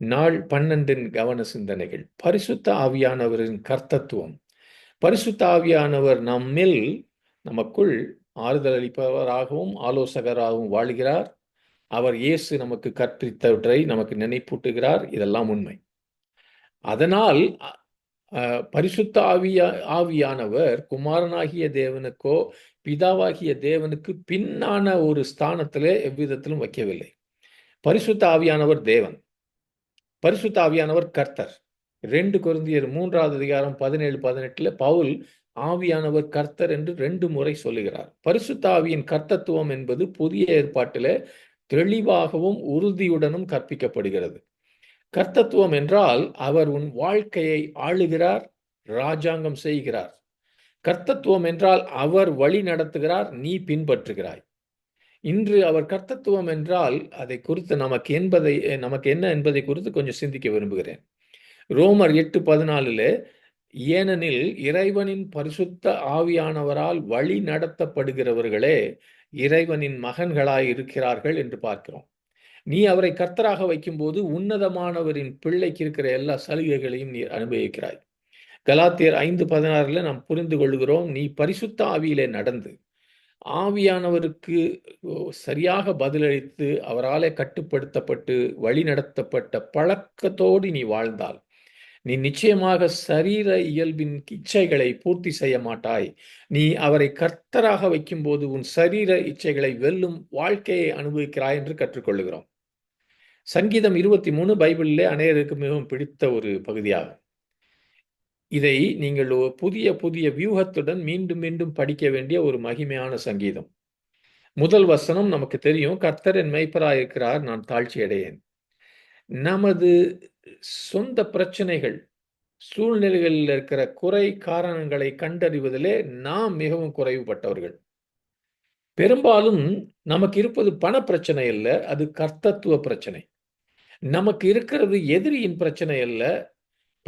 நாள் பன்னெண்டின் கவன சிந்தனைகள். பரிசுத்த ஆவியானவரின் கர்த்தத்துவம். பரிசுத்த ஆவியானவர் நம்மில் நமக்குள் ஆறுதல் அளிப்பவராகவும் ஆலோசகராகவும் வாழ்கிறார். அவர் இயேசு நமக்கு கற்பித்தவற்றை நமக்கு நினைப்பூட்டுகிறார். இதெல்லாம் உண்மை. அதனால் பரிசுத்த ஆவியா ஆவியானவர் குமாரனாகிய தேவனுக்கோ பிதாவாகிய தேவனுக்கு பின்னான ஒரு ஸ்தானத்திலே எவ்விதத்திலும் வைக்கவில்லை. பரிசுத்த ஆவியானவர் தேவன். பரிசுத்த ஆவியானவர் கர்த்தர். ரெண்டு குருந்தியர் மூன்றாவது அதிகாரம் பதினேழு பதினெட்டுல பவுல் ஆவியானவர் கர்த்தர் என்று ரெண்டு முறை சொல்லுகிறார். பரிசுத்தாவியின் கர்த்தத்துவம் என்பது புதிய ஏற்பாட்டில தெளிவாகவும் உறுதியுடனும் கற்பிக்கப்படுகிறது. கர்த்தத்துவம் என்றால் அவர் உன் வாழ்க்கையை ஆளுகிறார் ராஜாங்கம் செய்கிறார். கர்த்தத்துவம் என்றால் அவர் வழி நடத்துகிறார் நீ பின்பற்றுகிறாய். இன்று அவர் கர்த்தத்துவம் என்றால் அதை குறித்து நமக்கு என்பதை நமக்கு என்ன என்பதை குறித்து கொஞ்சம் சிந்திக்க விரும்புகிறேன். ரோமர் எட்டு பதினாலில் ஏனெனில் இறைவனின் பரிசுத்த ஆவியானவரால் வழி நடத்தப்படுகிறவர்களே இறைவனின் மகன்களாய் இருக்கிறார்கள் என்று பார்க்கிறோம். நீ அவரை கர்த்தராக வைக்கும்போது உன்னதமானவரின் பிள்ளைக்கு இருக்கிற எல்லா சலுகைகளையும் நீ அனுபவிக்கிறாய். கலாத்தியர் ஐந்து பதினாறுல நாம் புரிந்து கொள்கிறோம் நீ பரிசுத்த ஆவியிலே நடந்து ஆவியானவருக்கு சரியாக பதிலளித்து அவராலே கட்டுப்படுத்தப்பட்டு வழிநடத்தப்பட்ட பழக்கத்தோடு நீ வாழ்ந்தால் நீ நிச்சயமாக சரீர இயல்பின் இச்சைகளை பூர்த்தி செய்ய மாட்டாய். நீ அவரை கர்த்தராக வைக்கும்போது உன் சரீர இச்சைகளை வெல்லும் வாழ்க்கையை அனுபவிக்கிறாய் என்று கற்றுக்கொள்கிறோம் சங்கீதம் இருபத்தி மூணு பைபிளிலே அநேகருக்கு மிகவும் பிடித்த ஒரு பகுதியாகும். இதை நீங்கள் புதிய புதிய வியூகத்துடன் மீண்டும் மீண்டும் படிக்க வேண்டிய ஒரு மகிமையான சங்கீதம். முதல் வசனம் நமக்கு தெரியும் கர்த்தர் என் மெய்ப்பராயிருக்கிறார் நான் தாழ்ச்சி அடையேன். நமது சொந்த பிரச்சனைகள் சூழ்நிலைகளில் இருக்கிற குறை காரணங்களை கண்டறிவதிலே நாம் மிகவும் குறைவுபட்டவர்கள். பெரும்பாலும் நமக்கு இருப்பது பண பிரச்சனை அல்ல அது கர்த்தத்துவ பிரச்சனை. நமக்கு இருக்கிறது எதிரியின் பிரச்சனை அல்ல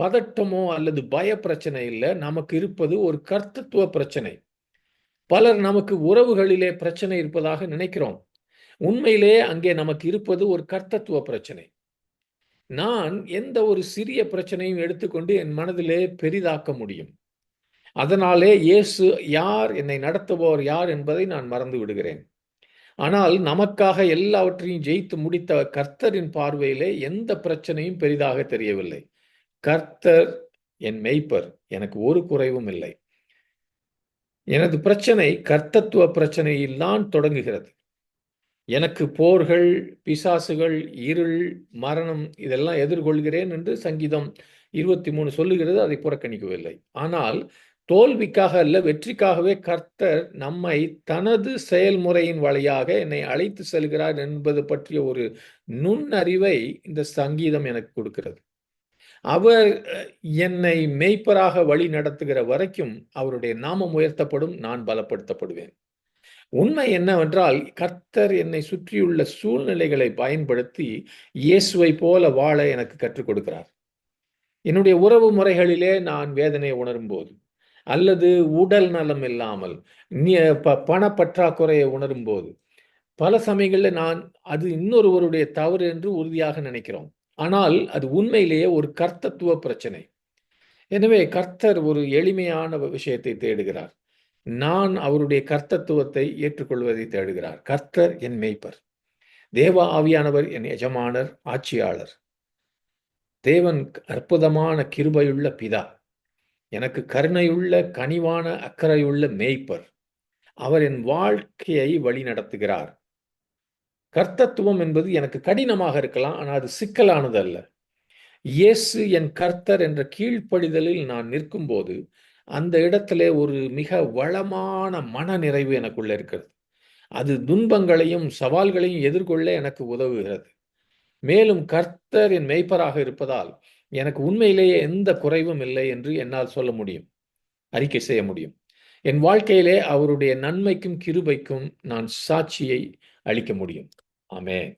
பதட்டமோ அல்லது பய பிரச்சனை இல்லை. நமக்கு இருப்பது ஒரு கர்த்தத்துவ பிரச்சனை. பலர் நமக்கு உறவுகளிலே பிரச்சனை இருப்பதாக நினைக்கிறோம். உண்மையிலே அங்கே நமக்கு இருப்பது ஒரு கர்த்தத்துவ பிரச்சனை. நான் எந்த ஒரு சிறிய பிரச்சனையும் எடுத்துக்கொண்டு என் மனதிலே பெரிதாக்க முடியும். அதனாலே இயேசு யார் என்னை நடத்துபவர் யார் என்பதை நான் மறந்து விடுகிறேன். ஆனால் நமக்காக எல்லாவற்றையும் ஜெயித்து முடித்த கர்த்தரின் பார்வையிலே எந்த பிரச்சனையும் பெரிதாக தெரியவில்லை. கர்த்தர் என் மெய்ப்பர் எனக்கு ஒரு குறைவும் இல்லை. எனது பிரச்சனை கர்த்தத்துவ பிரச்சனையில்தான் தொடங்குகிறது. எனக்கு போர்கள் பிசாசுகள் இருள் மரணம் இதெல்லாம் எதிர்கொள்கிறேன் என்று சங்கீதம் இருபத்தி மூணு சொல்லுகிறது அதை புறக்கணிக்கவில்லை. ஆனால் தோல்விக்காக அல்ல வெற்றிக்காகவே கர்த்தர் நம்மை தனது செயல்முறையின் வழியாக என்னை அழைத்து செல்கிறார் என்பது பற்றிய ஒரு நுண்ணறிவை இந்த சங்கீதம் எனக்கு கொடுக்கிறது. அவர் என்னை மெய்ப்பராக வழி நடத்துகிற வரைக்கும் அவருடைய நாமம் உயர்த்தப்படும் நான் பலப்படுத்தப்படுவேன். உண்மை என்னவென்றால் கர்த்தர் என்னை சுற்றியுள்ள சூழ்நிலைகளை பயன்படுத்தி இயேசுவை போல வாழ எனக்கு கற்றுக் கொடுக்கிறார். என்னுடைய உறவு முறைகளிலே நான் வேதனை உணரும் போது அல்லது உடல் நலம் இல்லாமல் பண பற்றாக்குறையை உணரும் போது பல சமயங்களில் நான் அது இன்னொருவருடைய தவறு என்று உறுதியாக நினைக்கிறோம். ஆனால் அது உண்மையிலேயே ஒரு கர்த்தத்துவ பிரச்சனை. எனவே கர்த்தர் ஒரு எளிமையான விஷயத்தை தேடுகிறார். நான் அவருடைய கர்த்தத்துவத்தை ஏற்றுக்கொள்வதை தேடுகிறார். கர்த்தர் என் மெய்ப்பர். தேவ ஆவியானவர் என் எஜமானர் ஆட்சியாளர். தேவன் அற்புதமான கிருபையுள்ள பிதா. எனக்கு கருணையுள்ள கனிவான அக்கறையுள்ள மேய்ப்பர். அவர் என் வாழ்க்கையை வழி நடத்துகிறார் கர்த்தத்துவம் என்பது எனக்கு கடினமாக இருக்கலாம் ஆனால் அது சிக்கலானது அல்ல இயேசு என் கர்த்தர் என்ற கீழ்ப்படிதலில் நான் நிற்கும் போது அந்த இடத்துல ஒரு மிக வளமான மன நிறைவு எனக்குள்ள இருக்கிறது. அது துன்பங்களையும் சவால்களையும் எதிர்கொள்ள எனக்கு உதவுகிறது. மேலும் கர்த்தர் என் மெய்ப்பராக இருப்பதால் எனக்கு உண்மையிலேயே எந்த குறைவும் இல்லை என்று என்னால் சொல்ல முடியும் அறிக்கை செய்ய முடியும். என் வாழ்க்கையிலே அவருடைய நன்மைக்கும் கிருபைக்கும் நான் சாட்சியை அளிக்க முடியும். 아멘.